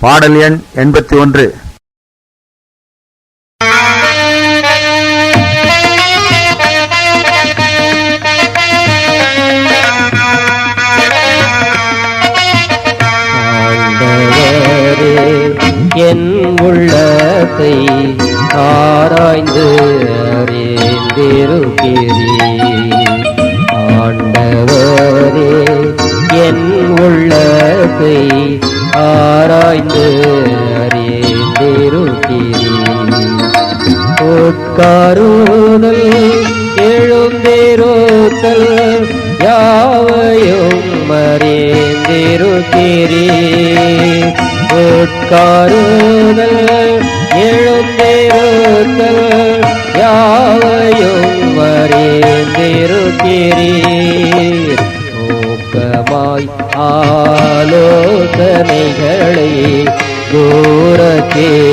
பாடல் எண் எண்பத்தி ஒன்று. என் உள்ளத்தை ஆராய்ந்து அறிந்திருக்கிறேன் ஆராய்ந்து அறிந்திருக்கிறீ உட்காருதல் எழுந்தேரோத்தல் யாவையும் மறைந்திருக்கிறீ உட்காரு রে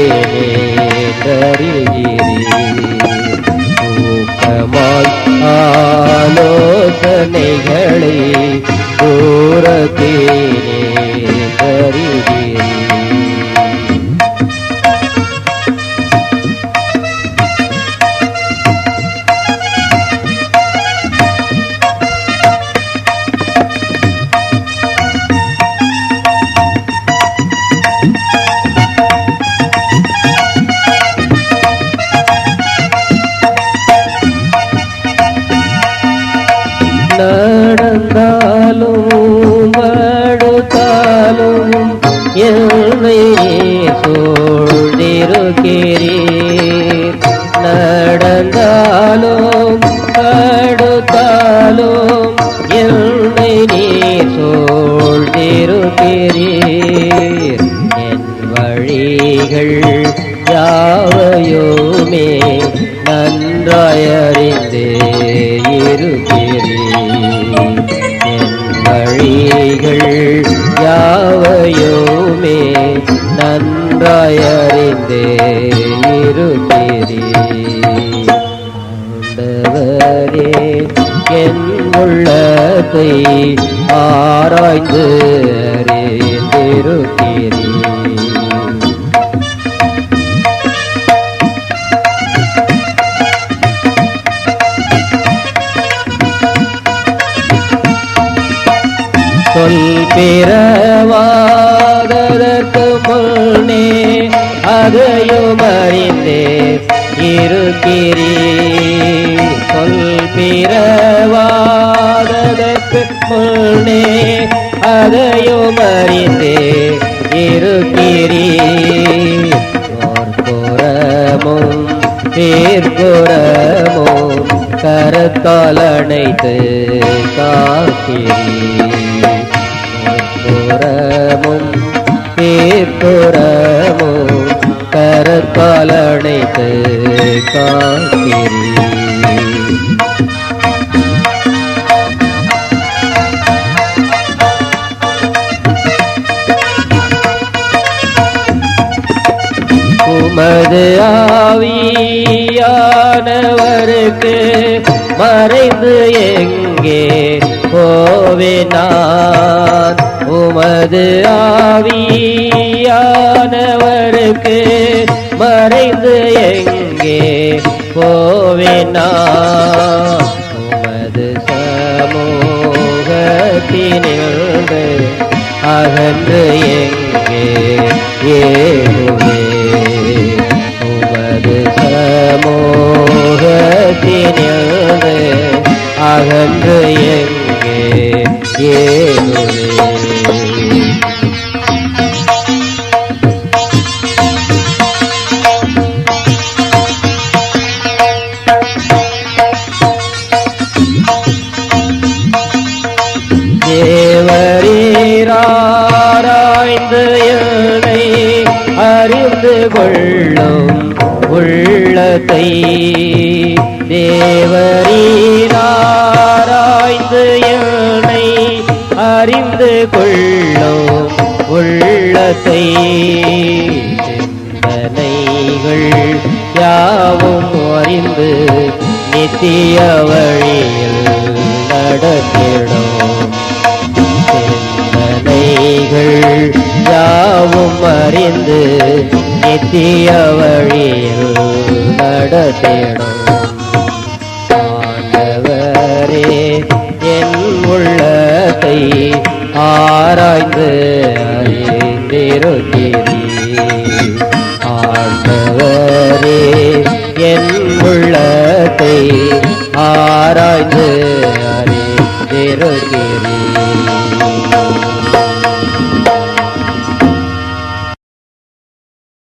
படுத்தாலும் என்னை சூழ்ந்திருக்கிறீர். நடந்தாலும் படுத்தாலும் என்னை நீ சூழ்ந்திருக்கிறீர். என் வழிகள் யாவையுமே நன்றாய யாவையுமே நன்றாயறிந்தே இருக்கிறீர் ஆண்டவரே என் உள்ளத்தை ஆராய்ந்து அறிந்திருக்கிறீர். சொல் பிறவா அதையும் அறிந்தே இருக்கிறீ சொல் பிறவாததற்கு முன்னே அதையும் அறிந்தே இருக்கிறீ புறமும் தீர்ப்புறமும் கரத்தால் அணைத்து காக்கிறீர். புறமும் தீர்ப்புறமும் கரத்தால் அணைத்து உமது ஆவியானவருக்கு மறைந்து எங்கே போவேனான் உமது ஆவியானவருக்கு மறைந்து எங்கே போவேனான் உமது சமூகத்தினிருந்து அகன்று எங்கே ஏழுவே உமது சமூகத்தினிருந்து அகன்று எங்கே? ஏகுவே தேவரீராராய்ந்து என்னை அறிந்து கொள்ளும் உள்ளத்தை தேவர் நம்மை அறிந்து கொள்ளும் உள்ளத்தை சிந்தனைகள் யாவும் அறிந்து நித்திய வழியில் நடத்திடும். சிந்தனைகள் யாவும் யாவும் அறிந்து நித்திய வழியில் நடத்திடும். ஆராய்ந்து அறிந்திருக்கிறீ ஆண்டவரே என் உள்ளத்தை ஆராய்ந்து